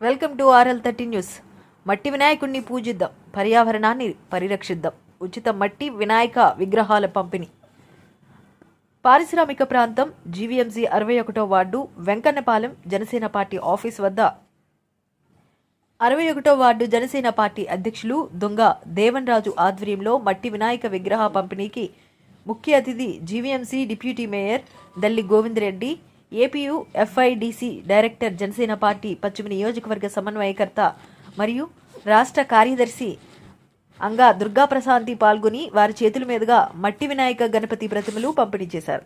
Welcome to RL thirty news. మట్టి వినాయకుడిని పూజిద్దాం పర్యావరణాన్ని పరిరక్షిద్దాం. ఉచిత మట్టి వినాయక విగ్రహాల పంపిణీ. పారిశ్రామిక ప్రాంతం జీవీఎంసీ అరవై ఒకటో ward Venkannapalem Janasena party office వద్ద. అరవై ఒకటో వార్డు జనసేన పార్టీ అధ్యక్షులు దొంగ దేవన్ రాజు ఆధ్వర్యంలో మట్టి వినాయక విగ్రహ పంపిణీకి ముఖ్య అతిథి GVMC deputy mayor Dalli Govindareddy APU FIDC director Janasena party పశ్చిమ నియోజకవర్గ సమన్వయకర్త మరియు రాష్ట్ర కార్యదర్శి అంగా దుర్గాప్రశాంతి పాల్గొని వారి చేతుల మీదుగా మట్టి వినాయక గణపతి ప్రతిమలు పంపిణీ చేశారు.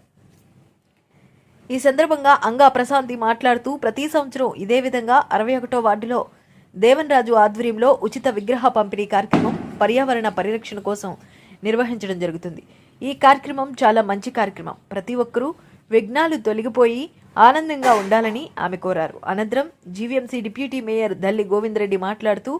ఈ సందర్భంగా అంగా ప్రశాంతి మాట్లాడుతూ ప్రతి సంవత్సరం ఇదే విధంగా అరవై ఒకటో వార్డులో దేవన్ రాజు ఆధ్వర్యంలో ఉచిత విగ్రహ పంపిణీ కార్యక్రమం పర్యావరణ పరిరక్షణ కోసం నిర్వహించడం జరుగుతుంది. ఈ కార్యక్రమం చాలా మంచి కార్యక్రమం. ప్రతి ఒక్కరూ విఘ్నాలు తొలగిపోయి ఆనందంగా ఉండాలని ఆమె కోరారు. అనంతరం GVMC deputy mayor Dalli Govindareddy మాట్లాడుతూ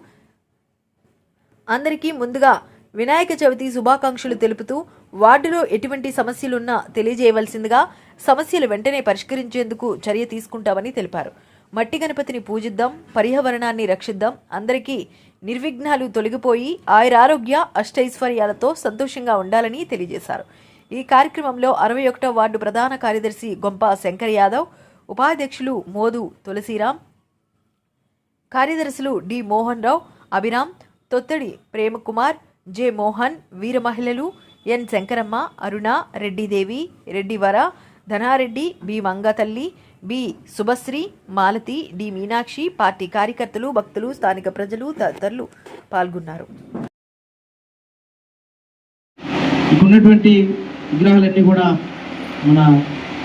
అందరికీ ముందుగా వినాయక చవితి శుభాకాంక్షలు తెలుపుతూ వార్డులో ఎటువంటి సమస్యలున్నా తెలియజేయవలసిందిగా సమస్యలు వెంటనే పరిష్కరించేందుకు చర్య తీసుకుంటామని తెలిపారు. మట్టి గణపతిని పూజిద్దాం పర్యావరణాన్ని రక్షిద్దాం అందరికీ నిర్విఘ్నాలు తొలగిపోయి ఆయురారోగ్య అష్టైశ్వర్యాలతో సంతోషంగా ఉండాలని తెలియజేశారు. ఈ కార్యక్రమంలో అరవై ఒకటో వార్డు ప్రధాన కార్యదర్శి గొంప శంకర్ యాదవ్ ఉపాధ్యక్షులు మోదు తులసిరాం కార్యదర్శులు డి మోహన్ రావు అభిరామ్ తొత్తడి ప్రేమకుమార్ జె మోహన్ వీర మహిళలు N Sankaramma Aruna Reddidevi Reddivara Dhanareddy B Mangathalli B Subhasri Malathi D Meenakshi party కార్యకర్తలు భక్తులు స్థానిక ప్రజలు తదితరులు పాల్గొన్నారు. ఉన్నటువంటి విగ్రహాలన్నీ కూడా మన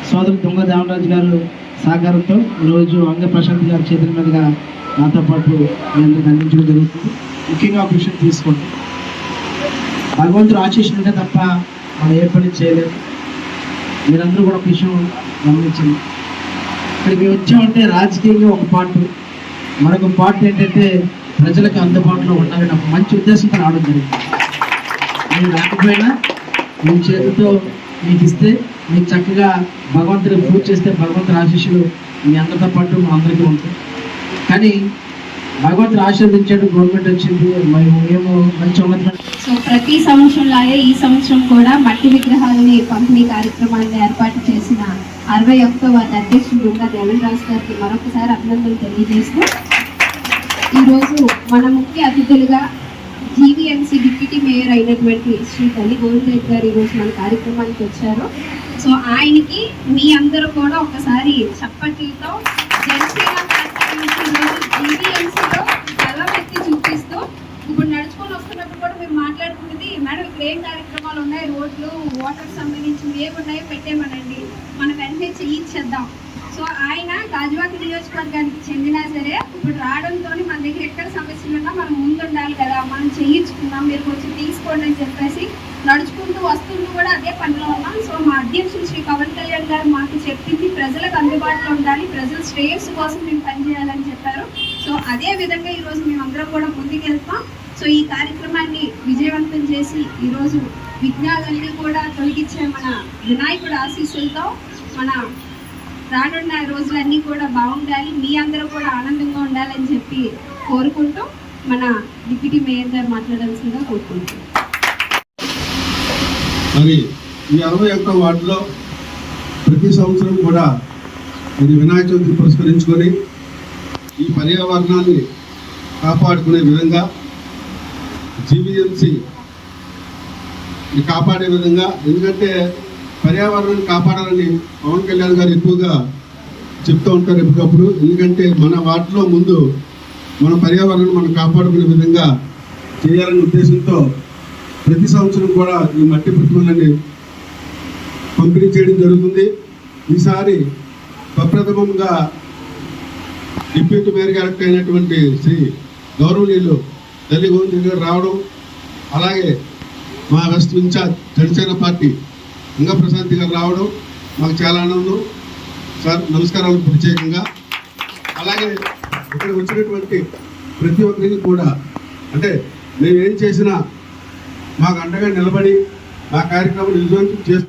సోదరు దొంగ దేవరాజు గారు సహకారంతో ఈరోజు అంగ ప్రశాంత్ గారి చేతుల మీదుగా నాతో పాటు మీ అందరికి అందించడం జరుగుతుంది. ముఖ్యంగా ఒక విషయం తీసుకోండి. భగవంతుడు ఆశీస్సులు ఉంటే తప్ప మనం ఏ పని చేయలేదు మీరందరూ కూడా ఒక విషయం గమనించండి. ఇక్కడికి వచ్చామంటే రాజకీయంగా ఒక పార్ట్. మరొక పార్ట్ ఏంటంటే ప్రజలకు అందుబాటులో ఉండాలని ఒక మంచి ఉద్దేశంతో రావడం జరిగింది. నేను రాకపోయినా మీ చేతితో మీకు ఇస్తే మీకు చక్కగా భగవంతుడు పూజ చేస్తే భగవంతుడి ఆశీస్సులు మీ అందరితో పాటు మా అందరికీ ఉంటాయి. కానీ భగవంతుడు ఆశీర్వదించాడు గవర్నమెంట్ వచ్చింది మేము మంచి సో ప్రతి సంవత్సరం లాగే ఈ సంవత్సరం కూడా మట్టి విగ్రహాలని పంపిణీ కార్యక్రమాన్ని ఏర్పాటు చేసిన అరవై ఒకటో అధ్యక్షుడు దుర్గా దేవేంద్రరాజు గారికి మరొకసారి అభినందనలు తెలియజేస్తూ ఈరోజు మన ముఖ్య అతిథులుగా జీవీఎంసీ డిప్యూటీ మేయర్ అయినటువంటి శ్రీ తల్లి గోవిందరెడ్డి గారు ఈరోజు మన కార్యక్రమానికి వచ్చారు. సో ఆయనకి మీ అందరూ కూడా ఒకసారి చప్పట్లతో జనసేన జీవీఎంసీలో చూపిస్తూ ఇప్పుడు నడుచుకొని వస్తున్నప్పుడు కూడా మేము మాట్లాడుకున్నది మేడం ఇక్కడ ఏం కార్యక్రమాలు ఉన్నాయి? రోడ్లు వాటర్ సంబంధించి ఏమి ఉన్నాయో పెట్టేమనండి. మనం వెంటనే చేయించేద్దాం సో ఆయన గాజువాక నియోజకవర్గానికి చెందినా సరే ఇప్పుడు రావడంతో మన దగ్గర ఎక్కడ సమస్యలు ఉన్నా మనం ముందు ఉండాలి కదా. మనం చేయించుకుందాం మీరు కొంచెం తీసుకోండి అని చెప్పేసి నడుచుకుంటూ వస్తుంటూ కూడా అదే పనిలో ఉన్నాం. సో మా అధ్యక్షులు శ్రీ పవన్ కళ్యాణ్ గారు మాకు చెప్పింది ప్రజలకు అందుబాటులో ఉండాలి ప్రజల శ్రేయస్సు కోసం మేము పనిచేయాలని చెప్పారు. సో అదే విధంగా ఈరోజు మేమందరం కూడా ముందుకెళ్తాం. సో ఈ కార్యక్రమాన్ని విజయవంతం చేసి ఈరోజు విఘ్నాలన్నీ కూడా తొలగించే మన వినాయకుడు ఆశీస్సులతో మన రానున్న రోజులన్నీ కూడా బాగుండాలి. మీ అందరూ కూడా ఆనందంగా ఉండాలని చెప్పి కోరుకుంటూ మన డిప్యూటీ మేయర్ గారు మాట్లాడాల్సిందిగా కోరుకుంటున్నాం. మరి ఈ అరవై ఒక్క వార్డులో ప్రతి సంవత్సరం కూడా ఇది వినాయక చవితి పురస్కరించుకొని ఈ పర్యావరణాన్ని కాపాడుకునే విధంగా జీవీఎంసీ కాపాడే విధంగా ఎందుకంటే పర్యావరణాన్ని కాపాడాలని పవన్ కళ్యాణ్ గారు ఎక్కువగా చెప్తూ ఉంటారు ఎప్పటికప్పుడు. ఎందుకంటే మన వాటిలో ముందు మన పర్యావరణం మనం కాపాడుకునే విధంగా చేయాలనే ఉద్దేశంతో ప్రతి సంవత్సరం కూడా ఈ మట్టి ప్రతిమలని పంపిణీ చేయడం జరుగుతుంది. ఈసారి ప్రప్రథమంగా డిప్యూటీ మేయర్ గారికి అయినటువంటి శ్రీ గౌరవనీయులు తల్లి గోవింద్ గారు రావడం అలాగే మా వెస్ట్ ఇన్ఛార్జ్ జనసేన పార్టీ ఇంకా ప్రశాంతి గారు రావడం మాకు చాలా ఆనందం. సార్ నమస్కారాలు ప్రత్యేకంగా. అలాగే ఇక్కడ వచ్చినటువంటి ప్రతి ఒక్కరికి కూడా అంటే మేము ఏం చేసినా మాకు అండగా నిలబడి మా కార్యక్రమం నిజం చేస్తూ